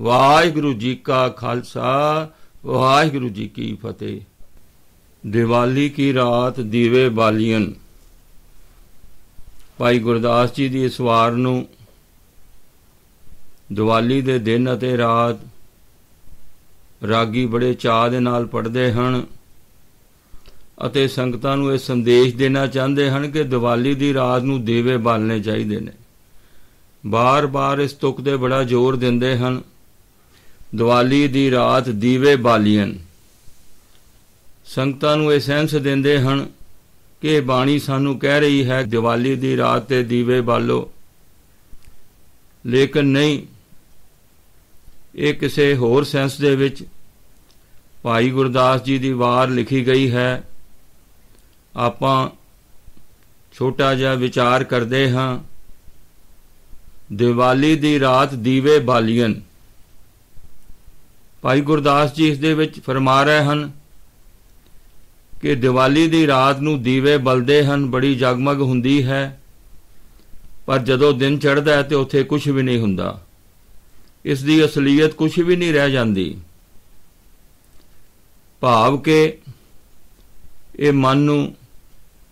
ਵਾਹਿਗੁਰੂ ਜੀ ਕਾ ਖਾਲਸਾ, ਵਾਹਿਗੁਰੂ ਜੀ ਕੀ ਫਤਿਹ। ਦੀਵਾਲੀ ਕੀ ਰਾਤ ਦੀਵੇ ਬਾਲੀਆਂ। ਭਾਈ ਗੁਰਦਾਸ ਜੀ ਦੀ ਇਸ ਵਾਰ ਨੂੰ ਦੀਵਾਲੀ ਦੇ ਦਿਨ ਅਤੇ ਰਾਤ ਰਾਗੀ ਬੜੇ ਚਾਹ ਦੇ ਨਾਲ ਪੜ੍ਹਦੇ ਹਨ ਅਤੇ ਸੰਗਤਾਂ ਨੂੰ ਇਹ ਸੰਦੇਸ਼ ਦੇਣਾ ਚਾਹੁੰਦੇ ਹਨ ਕਿ ਦੀਵਾਲੀ ਦੀ ਰਾਤ ਨੂੰ ਦੀਵੇ ਬਾਲਣੇ ਚਾਹੀਦੇ ਨੇ। ਬਾਰ-ਬਾਰ ਇਸ ਤੁਕ ਤੇ ਬੜਾ ਜ਼ੋਰ ਦਿੰਦੇ ਹਨ। ਦੀਵਾਲੀ ਦੀ ਰਾਤ ਦੀਵੇ ਬਾਲੀਆਂ। ਸੰਗਤਾਂ ਨੂੰ ਇਹ ਸੈਂਸ ਦਿੰਦੇ ਹਨ ਕਿ ਬਾਣੀ ਸਾਨੂੰ ਕਹਿ ਰਹੀ ਹੈ, ਦੀਵਾਲੀ ਦੀ ਰਾਤ ਤੇ ਦੀਵੇ ਬਾਲੋ। ਲੇਕਿਨ ਨਹੀਂ, ਇਹ ਕਿਸੇ ਹੋਰ ਸੈਂਸ ਦੇ ਵਿੱਚ ਭਾਈ ਗੁਰਦਾਸ ਜੀ ਦੀ ਵਾਰ ਲਿਖੀ ਗਈ ਹੈ। ਆਪਾਂ ਛੋਟਾ ਜਿਹਾ ਵਿਚਾਰ ਕਰਦੇ ਹਾਂ, ਦੀਵਾਲੀ ਦੀ ਰਾਤ ਦੀਵੇ ਬਾਲੀਆਂ। ਭਾਈ ਗੁਰਦਾਸ ਜੀ ਇਸ ਦੇ ਵਿੱਚ ਫਰਮਾ ਰਹੇ ਹਨ ਕਿ ਦੀਵਾਲੀ ਦੀ ਰਾਤ ਨੂੰ ਦੀਵੇ ਬਲਦੇ ਹਨ, ਬੜੀ ਜਗਮਗ ਹੁੰਦੀ ਹੈ, ਪਰ ਜਦੋਂ ਦਿਨ ਚੜ੍ਹਦਾ ਹੈ ਤੇ ਉੱਥੇ ਕੁਝ ਵੀ ਨਹੀਂ ਹੁੰਦਾ। ਇਸ ਦੀ ਅਸਲੀਅਤ ਕੁਝ ਵੀ ਨਹੀਂ ਰਹਿ ਜਾਂਦੀ। ਭਾਵ ਕਿ ਇਹ ਮਨ ਨੂੰ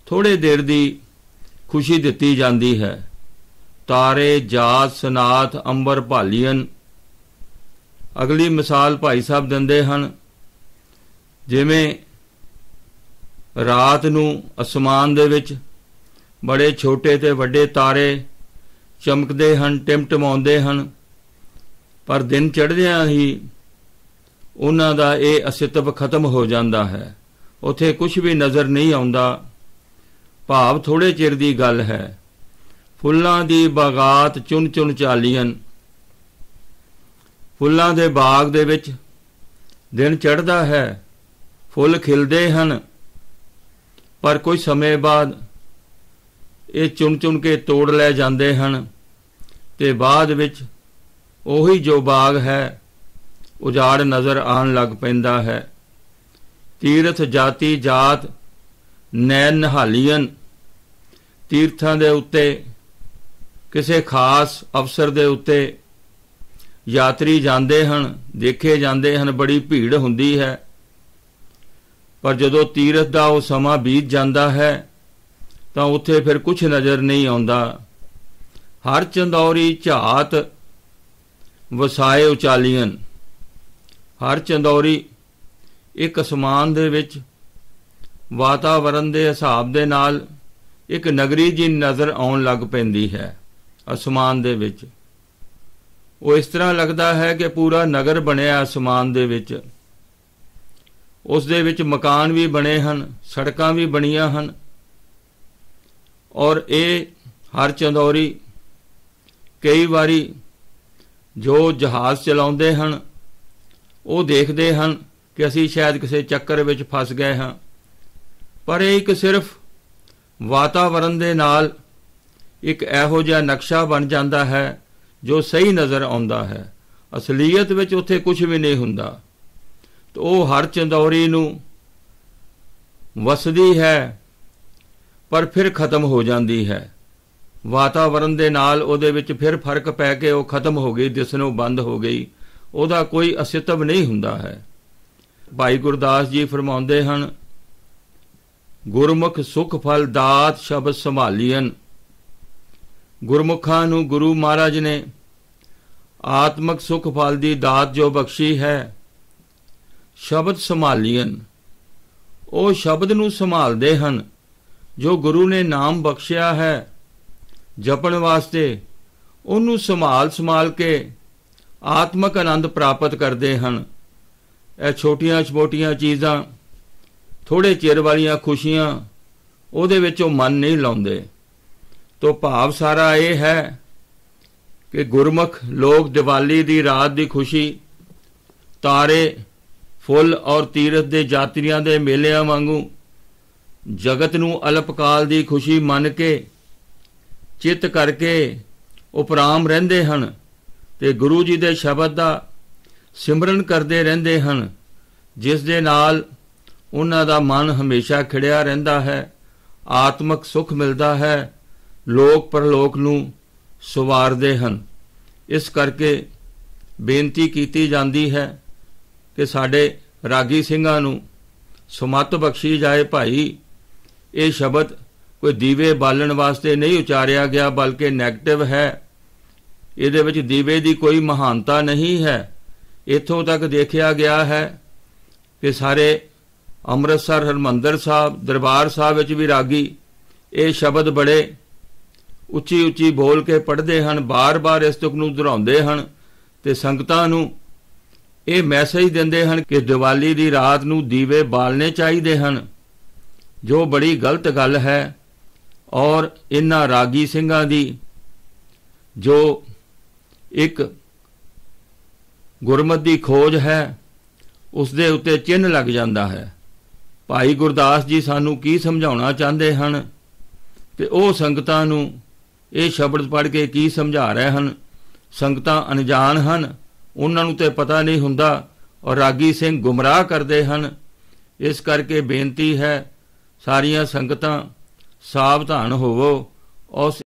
ਥੋੜੇ ਦੇਰ ਦੀ ਖੁਸ਼ੀ ਦਿੱਤੀ ਜਾਂਦੀ ਹੈ। ਤਾਰੇ, ਜਾਤ, ਸਨਾਤ, ਅੰਬਰ ਭਾਲੀਆਂ ਅਗਲੀ ਮਿਸਾਲ ਭਾਈ ਸਾਹਿਬ ਦਿੰਦੇ ਹਨ, ਜਿਵੇਂ ਰਾਤ ਨੂੰ ਅਸਮਾਨ ਦੇ ਵਿੱਚ ਬੜੇ ਛੋਟੇ ਤੇ ਵੱਡੇ ਤਾਰੇ ਚਮਕਦੇ ਹਨ ਟਿਮਟਮਾਉਂਦੇ ਹਨ, ਪਰ ਦਿਨ ਚੜ੍ਹਦਿਆਂ ਹੀ ਉਹਨਾਂ ਦਾ ਇਹ ਅਸਤਿਤਵ ਖਤਮ ਹੋ ਜਾਂਦਾ ਹੈ। ਉਥੇ ਕੁਝ ਵੀ ਨਜ਼ਰ ਨਹੀਂ ਆਉਂਦਾ। ਭਾਵ ਥੋੜੇ ਚਿਰ ਦੀ ਗੱਲ ਹੈ। ਫੁੱਲਾਂ ਦੀ ਬਾਗਾਤ ਚੁਣ ਚੁਣ ਚਾਲੀਆਂ ਫੁੱਲਾਂ ਦੇ ਬਾਗ ਦੇ ਵਿੱਚ ਦਿਨ ਚੜ੍ਹਦਾ ਹੈ, ਫੁੱਲ ਖਿਲਦੇ ਹਨ। ਪਰ ਕੁਝ ਸਮੇਂ ਬਾਅਦ ਇਹ ਚੁਣ ਚੁਣ ਕੇ ਤੋੜ ਲੈ ਜਾਂਦੇ ਹਨ ਤੇ ਬਾਅਦ ਵਿੱਚ ਉਹੀ ਜੋ ਬਾਗ ਹੈ, ਉਜਾੜ ਨਜ਼ਰ ਆਉਣ ਲੱਗ ਪੈਂਦਾ ਹੈ। ਤੀਰਥ ਜਾਤੀ ਜਾਤ ਨੈਣ ਨਹਾਲੀਆਂ ਤੀਰਥਾਂ ਦੇ ਉੱਤੇ, ਕਿਸੇ ਖਾਸ ਅਵਸਰ ਦੇ ਉੱਤੇ ਯਾਤਰੀ ਜਾਂਦੇ ਹਨ, ਦੇਖੇ ਜਾਂਦੇ ਹਨ, ਬੜੀ ਭੀੜ ਹੁੰਦੀ ਹੈ। ਪਰ ਜਦੋਂ ਤੀਰਥ ਦਾ ਉਹ ਸਮਾਂ ਬੀਤ ਜਾਂਦਾ ਹੈ, ਤਾਂ ਉੱਥੇ ਫਿਰ ਕੁਝ ਨਜ਼ਰ ਨਹੀਂ ਆਉਂਦਾ। ਹਰ ਚੰਦੌਰੀ ਝਾਤ ਵਸਾਏ ਉਚਾਲੀਆਂ ਹਰ ਚੰਦੌਰੀ ਇੱਕ ਅਸਮਾਨ ਦੇ ਵਿੱਚ ਵਾਤਾਵਰਣ ਦੇ ਹਿਸਾਬ ਦੇ ਨਾਲ ਇੱਕ ਨਗਰੀ ਜੀ ਨਜ਼ਰ ਆਉਣ ਲੱਗ ਪੈਂਦੀ ਹੈ, ਅਸਮਾਨ ਦੇ ਵਿੱਚ। ਉਹ ਇਸ ਤਰ੍ਹਾਂ ਲੱਗਦਾ ਹੈ ਕਿ ਪੂਰਾ ਨਗਰ ਬਣਿਆ ਅਸਮਾਨ ਦੇ ਵਿੱਚ। ਉਸ ਦੇ ਵਿੱਚ ਮਕਾਨ ਵੀ ਬਣੇ ਹਨ, ਸੜਕਾਂ ਵੀ ਬਣੀਆਂ ਹਨ। ਔਰ ਇਹ ਹਰ ਚੰਦੌਰੀ ਕਈ ਵਾਰੀ ਜੋ ਜਹਾਜ਼ ਚਲਾਉਂਦੇ ਹਨ, ਉਹ ਦੇਖਦੇ ਹਨ ਕਿ ਅਸੀਂ ਸ਼ਾਇਦ ਕਿਸੇ ਚੱਕਰ ਵਿੱਚ ਫਸ ਗਏ ਹਾਂ। ਪਰ ਇਹ ਇੱਕ ਸਿਰਫ ਵਾਤਾਵਰਣ ਦੇ ਨਾਲ ਇੱਕ ਇਹੋ ਜਿਹਾ ਨਕਸ਼ਾ ਬਣ ਜਾਂਦਾ ਹੈ ਜੋ ਸਹੀ ਨਜ਼ਰ ਆਉਂਦਾ ਹੈ, ਅਸਲੀਅਤ ਵਿੱਚ ਉੱਥੇ ਕੁਝ ਵੀ ਨਹੀਂ ਹੁੰਦਾ। ਤੇ ਉਹ ਹਰ ਚੰਦੌਰੀ ਨੂੰ ਵਸਦੀ ਹੈ, ਪਰ ਫਿਰ ਖਤਮ ਹੋ ਜਾਂਦੀ ਹੈ। ਵਾਤਾਵਰਣ ਦੇ ਨਾਲ ਉਹਦੇ ਵਿੱਚ ਫਿਰ ਫ਼ਰਕ ਪੈ ਕੇ ਉਹ ਖਤਮ ਹੋ ਗਈ ਦਿਸਣੋਂ ਬੰਦ ਹੋ ਗਈ, ਉਹਦਾ ਕੋਈ ਅਸਿਤਵ ਨਹੀਂ ਹੁੰਦਾ ਹੈ। ਭਾਈ ਗੁਰਦਾਸ ਜੀ ਫਰਮਾਉਂਦੇ ਹਨ, ਗੁਰਮੁਖ ਸੁਖ ਫਲ ਦਾਤ ਸ਼ਬਦ ਸੰਭਾਲੀਆਂ ਗੁਰਮੁਖਾਂ ਨੂੰ ਗੁਰੂ ਮਹਾਰਾਜ ਨੇ ਆਤਮਿਕ ਸੁਖ ਫਲ ਦੀ ਦਾਤ ਜੋ ਬਖਸ਼ੀ ਹੈ, ਸ਼ਬਦ ਸੰਭਾਲੀਆਂ ਉਹ ਸ਼ਬਦ ਨੂੰ ਸੰਭਾਲਦੇ ਹਨ, ਜੋ ਗੁਰੂ ਨੇ ਨਾਮ ਬਖਸ਼ਿਆ ਹੈ। ਜਪਣ ਵਾਸਤੇ ਉਹਨੂੰ ਸੰਭਾਲ ਸੰਭਾਲ ਕੇ ਆਤਮਿਕ ਆਨੰਦ ਪ੍ਰਾਪਤ ਕਰਦੇ ਹਨ। ਇਹ ਛੋਟੀਆਂ-ਛੋਟੀਆਂ ਚੀਜ਼ਾਂ ਥੋੜੇ ਚਿਰ ਵਾਲੀਆਂ ਖੁਸ਼ੀਆਂ, ਉਹਦੇ ਵਿੱਚ ਉਹ ਮਨ ਨਹੀਂ ਲਾਉਂਦੇ। ਤੋਂ ਭਾਵ ਸਾਰਾ ਇਹ ਹੈ ਕਿ ਗੁਰਮੁਖ ਲੋਕ ਦੀਵਾਲੀ ਦੀ ਰਾਤ ਦੀ ਖੁਸ਼ੀ, ਤਾਰੇ, ਫੁੱਲ ਔਰ ਤੀਰਥ ਦੇ ਯਾਤਰੀਆਂ ਦੇ ਮੇਲਿਆਂ ਵਾਂਗੂ ਜਗਤ ਨੂੰ ਅਲਪਕਾਲ ਦੀ ਖੁਸ਼ੀ ਮੰਨ ਕੇ, ਚਿੱਤ ਕਰਕੇ ਉਪਰਾਮ ਰਹਿੰਦੇ ਹਨ ਤੇ ਗੁਰੂ ਜੀ ਦੇ ਸ਼ਬਦ ਦਾ ਸਿਮਰਨ ਕਰਦੇ ਰਹਿੰਦੇ ਹਨ, ਜਿਸ ਦੇ ਨਾਲ ਉਹਨਾਂ ਦਾ ਮਨ ਹਮੇਸ਼ਾ ਖਿੜਿਆ ਰਹਿੰਦਾ ਹੈ, ਆਤਮਿਕ ਸੁਖ ਮਿਲਦਾ ਹੈ ਲੋਕ ਪਰਲੋਕ ਨੂੰ ਸਵਾਰਦੇ ਹਨ। ਇਸ ਕਰਕੇ ਬੇਨਤੀ ਕੀਤੀ ਜਾਂਦੀ ਹੈ ਕਿ ਸਾਡੇ ਰਾਗੀ ਸਿੰਘਾਂ ਨੂੰ ਸੁਮਤ ਬਖਸ਼ੀ ਜਾਏ ਭਾਈ। ਇਹ ਸ਼ਬਦ ਕੋਈ ਦੀਵੇ ਬਾਲਣ ਵਾਸਤੇ ਨਹੀਂ ਉਚਾਰਿਆ ਗਿਆ, ਬਲਕਿ 네ਗੇਟਿਵ ਹੈ। ਇਹਦੇ ਵਿੱਚ ਦੀਵੇ ਦੀ ਕੋਈ ਮਹਾਨਤਾ ਨਹੀਂ ਹੈ। ਇੱਥੋਂ ਤੱਕ ਦੇਖਿਆ ਗਿਆ ਹੈ ਕਿ ਸਾਰੇ ਅੰਮ੍ਰਿਤਸਰ ਹਰਮੰਦਰ ਸਾਹਿਬ, ਦਰਬਾਰ ਸਾਹਿਬ ਵਿੱਚ ਵੀ ਰਾਗੀ ਇਹ ਸ਼ਬਦ ਬੜੇ ਉੱਚੀ ਉੱਚੀ ਬੋਲ ਕੇ ਪੜ੍ਹਦੇ ਹਨ, ਬਾਰ-ਬਾਰ ਇਸ ਤੁਕ ਨੂੰ ਦੁਹਰਾਉਂਦੇ ਹਨ ਤੇ ਸੰਗਤਾਂ ਨੂੰ ਇਹ ਮੈਸੇਜ ਦਿੰਦੇ ਹਨ ਕਿ ਦੀਵਾਲੀ ਦੀ ਰਾਤ ਨੂੰ ਦੀਵੇ ਬਾਲਣੇ ਚਾਹੀਦੇ ਹਨ। ਜੋ ਬੜੀ ਗਲਤ ਗੱਲ ਹੈ ਔਰ ਇਹਨਾਂ ਰਾਗੀ ਸਿੰਘਾਂ ਦੀ, ਜੋ ਇੱਕ ਗੁਰਮਤ ਦੀ ਖੋਜ ਹੈ ਉਸ ਦੇ ਉੱਤੇ ਚਿੰਨ ਲੱਗ ਜਾਂਦਾ ਹੈ। ਭਾਈ ਗੁਰਦਾਸ ਜੀ ਸਾਨੂੰ ਕੀ ਸਮਝਾਉਣਾ ਚਾਹੁੰਦੇ ਹਨ? ਤੇ ਉਹ ਸੰਗਤਾਂ ਨੂੰ ਇਹ ਸ਼ਬਦ ਪੜ੍ਹ ਕੇ ਕੀ ਸਮਝਾ ਰਹੇ ਹਨ? ਸੰਗਤਾਂ ਅਣਜਾਣ ਹਨ, ਉਹਨਾਂ ਨੂੰ ਤੇ ਪਤਾ ਨਹੀਂ ਹੁੰਦਾ ਔਰ ਰਾਗੀ ਸਿੰਘ ਗੁੰਮਰਾਹ ਕਰਦੇ ਹਨ। ਇਸ ਕਰਕੇ ਬੇਨਤੀ ਹੈ, ਸਾਰੀਆਂ ਸੰਗਤਾਂ ਸਾਵਧਾਨ ਹੋਵੋ ਉਸ